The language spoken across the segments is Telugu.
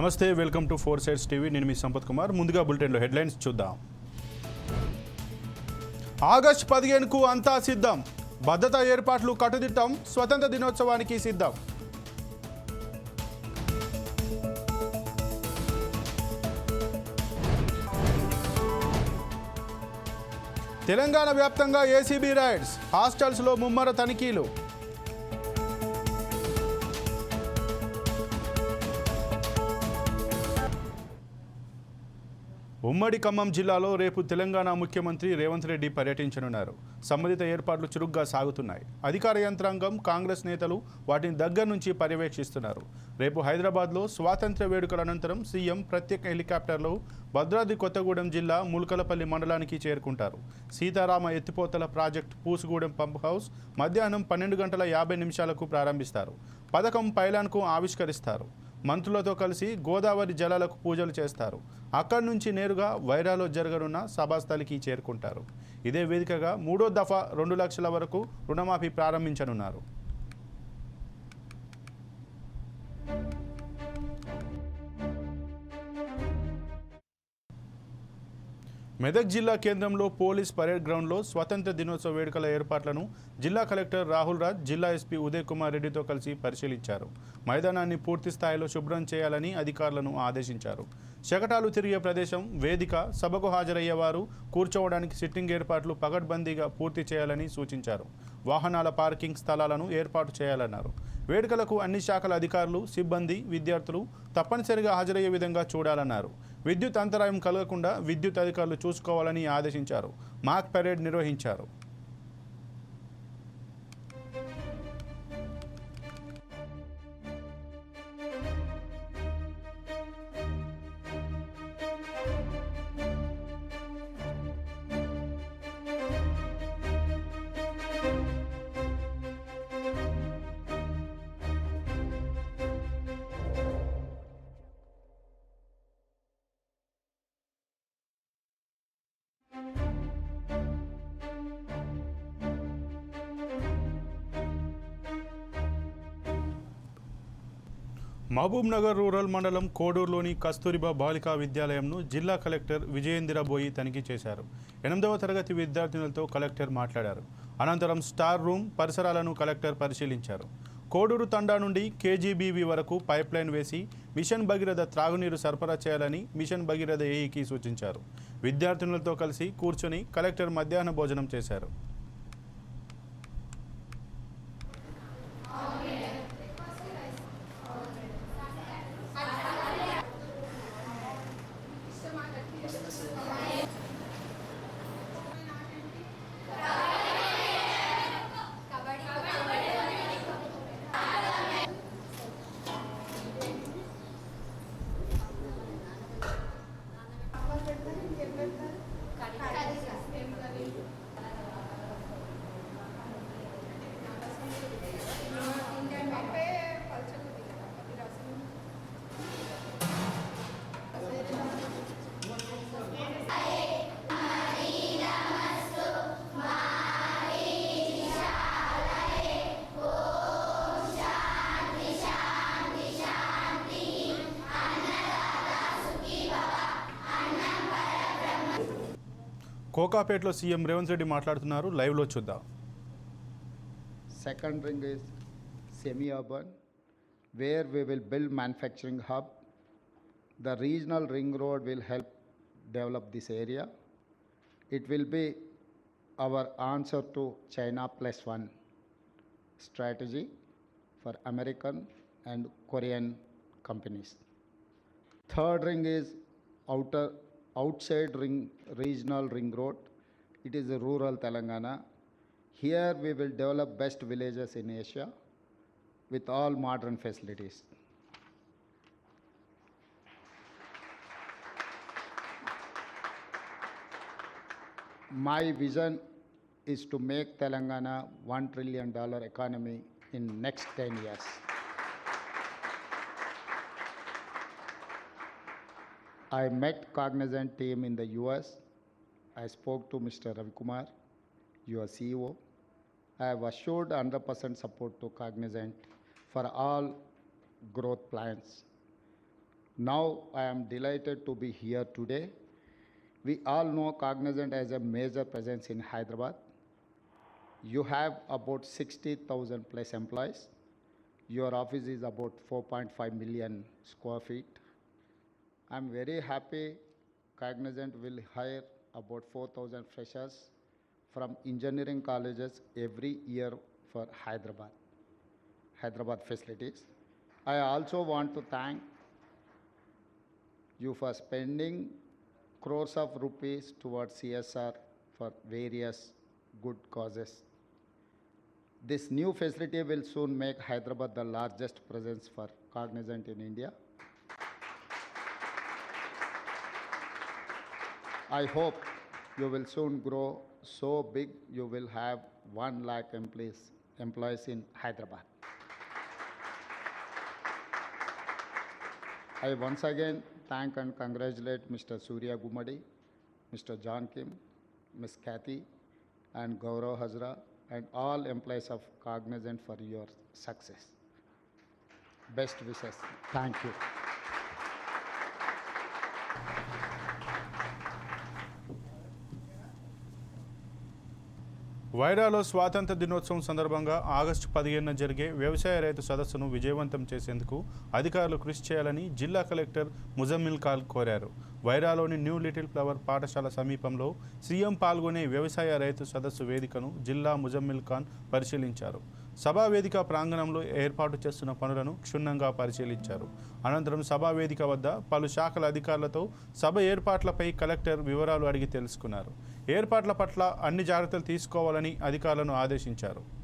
నమస్తే welcome to four sides TV. నేను మీ సంపత్ కుమార్. ముందుగా బులెటిన్లో హెడ్లైన్స్ చూద్దాం. ఆగస్టు పదిహేనుకు అంతా సిద్ధం. భద్రతా ఏర్పాట్లు కట్టుదిట్టం. స్వతంత్ర దినోత్సవానికి సిద్ధం. తెలంగాణ వ్యాప్తంగా ఏసీబీ రైడ్స్. హాస్టల్స్లో ముమ్మర తనిఖీలు. ఉమ్మడి ఖమ్మం జిల్లాలో రేపు తెలంగాణ ముఖ్యమంత్రి రేవంత్ రెడ్డి పర్యటించనున్నారు. సంబంధిత ఏర్పాట్లు చురుగ్గా సాగుతున్నాయి. అధికార యంత్రాంగం కాంగ్రెస్ నేతలు వాటిని దగ్గర నుంచి పర్యవేక్షిస్తున్నారు. రేపు హైదరాబాద్లో స్వాతంత్ర వేడుకల అనంతరం సీఎం ప్రత్యేక హెలికాప్టర్లో భద్రాద్రి కొత్తగూడెం జిల్లా ములకలపల్లి మండలానికి చేరుకుంటారు. సీతారామ ఎత్తిపోతల ప్రాజెక్ట్ పూసుగూడెం పంప్ హౌస్ మధ్యాహ్నం పన్నెండు గంటల యాభై నిమిషాలకు ప్రారంభిస్తారు. పథకం పైలాన్కు ఆవిష్కరిస్తారు. మంత్రులతో కలిసి గోదావరి జలాలకు పూజలు చేస్తారు. అక్కడి నుంచి నేరుగా వైరాలో జరగనున్న సభాస్థలికి చేరుకుంటారు. ఇదే వేదికగా మూడో దఫా రెండు లక్షల వరకు రుణమాఫీ ప్రారంభించనున్నారు. మెదక్ జిల్లా కేంద్రంలో పోలీస్ పరేడ్ గ్రౌండ్లో స్వతంత్ర దినోత్సవ వేడుకల ఏర్పాట్లను జిల్లా కలెక్టర్ రాహుల్ రాజ్ జిల్లా ఎస్పీ ఉదయ్ కుమార్ రెడ్డితో కలిసి పరిశీలించారు. మైదానాన్ని పూర్తి స్థాయిలో శుభ్రం చేయాలని అధికారులను ఆదేశించారు. శకటాలు తిరిగే ప్రదేశం వేదిక సభకు హాజరయ్యేవారు కూర్చోవడానికి సిట్టింగ్ ఏర్పాట్లు పగడ్బందీగా పూర్తి చేయాలని సూచించారు. వాహనాల పార్కింగ్ స్థలాలను ఏర్పాటు చేయాలన్నారు. వేడుకలకు అన్ని శాఖల అధికారులు సిబ్బంది విద్యార్థులు తప్పనిసరిగా హాజరయ్యే విధంగా చూడాలన్నారు. విద్యుత్ అంతరాయం కలగకుండా విద్యుత్ అధికారులు చూసుకోవాలని ఆదేశించారు. మాక్ పెరేడ్ నిర్వహించారు. మహబూబ్నగర్ రూరల్ మండలం కోడూరులోని కస్తూరిబా బాలికా విద్యాలయంను జిల్లా కలెక్టర్ విజయేంద్ర బోయి తనిఖీ చేశారు. ఎనిమిదవ తరగతి విద్యార్థినులతో కలెక్టర్ మాట్లాడారు. అనంతరం స్టార్ రూమ్ పరిసరాలను కలెక్టర్ పరిశీలించారు. కోడూరు తండా నుండి కేజీబీవీ వరకు పైప్లైన్ వేసి మిషన్ భగీరథ త్రాగునీరు సరఫరా చేయాలని మిషన్ భగీరథ ఏఈకి సూచించారు. విద్యార్థినులతో కలిసి కూర్చొని కలెక్టర్ మధ్యాహ్న భోజనం చేశారు. కోకాపేటలో సీఎం రేవంత్ రెడ్డి మాట్లాడుతున్నారు. లైవ్లో చూద్దాం. Second ring is semi urban where we will build manufacturing hub the regional ring road will help develop this area it will be our answer to China plus one strategy for American and Korean companies third ring is outer outside ring, regional ring road. It is a rural Telangana. Here we will develop best villages in Asia with all modern facilities. My vision is to make Telangana $1 trillion economy in next 10 years. I met Cognizant team in the US. I spoke to Mr. Ravi Kumar, your CEO. I have assured 100% support to Cognizant for all growth plans. Now I am delighted to be here today. We all know Cognizant as a major presence in Hyderabad. You have about 60,000 plus employees. Your office is about 4.5 million square feet. I'm very happy Cognizant will hire about 4,000 freshers from engineering colleges every year for Hyderabad, Hyderabad facilities. I also want to thank you for spending crores of rupees towards CSR for various good causes. This new facility will soon make Hyderabad the largest presence for Cognizant in India. I hope you will soon grow so big you will have 1 lakh employees, employees in Hyderabad. I once again thank and congratulate Mr. Surya Gumadi, Mr. John Kim, Ms. Kathy, and Gaurav Hazra, and all employees of Cognizant for your success. Best wishes. Thank you. వైరాలో స్వాతంత్ర దినోత్సవం సందర్భంగా ఆగస్టు పదిహేనున జరిగే వ్యవసాయ రైతు సదస్సును విజయవంతం చేసేందుకు అధికారులు కృషి చేయాలని జిల్లా కలెక్టర్ ముజమ్మిల్ ఖాన్ కోరారు. వైరాలోని న్యూ లిటిల్ ఫ్లవర్ పాఠశాల సమీపంలో సీఎం పాల్గొనే వ్యవసాయ రైతు సదస్సు వేదికను జిల్లా ముజమ్మిల్ ఖాన్ పరిశీలించారు. సభా వేదిక ప్రాంగణంలో ఏర్పాటు చేస్తున్న పనులను క్షుణ్ణంగా పరిశీలించారు. అనంతరం సభా వేదిక వద్ద పలు శాఖల అధికారులతో సభ ఏర్పాట్లపై కలెక్టర్ వివరాలు అడిగి తెలుసుకున్నారు. ఏర్పాట్ల పట్ల అన్ని జాగ్రత్తలు తీసుకోవాలని అధికారులను ఆదేశించారు.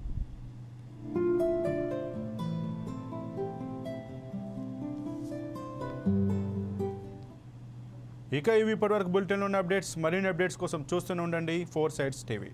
ఇక ఇవి ఇప్పటివరకు బులెటిన్లో ఉన్న అప్డేట్స్. మరిన్ని అప్డేట్స్ కోసం చూస్తూనే ఉండండి. Four sides TV.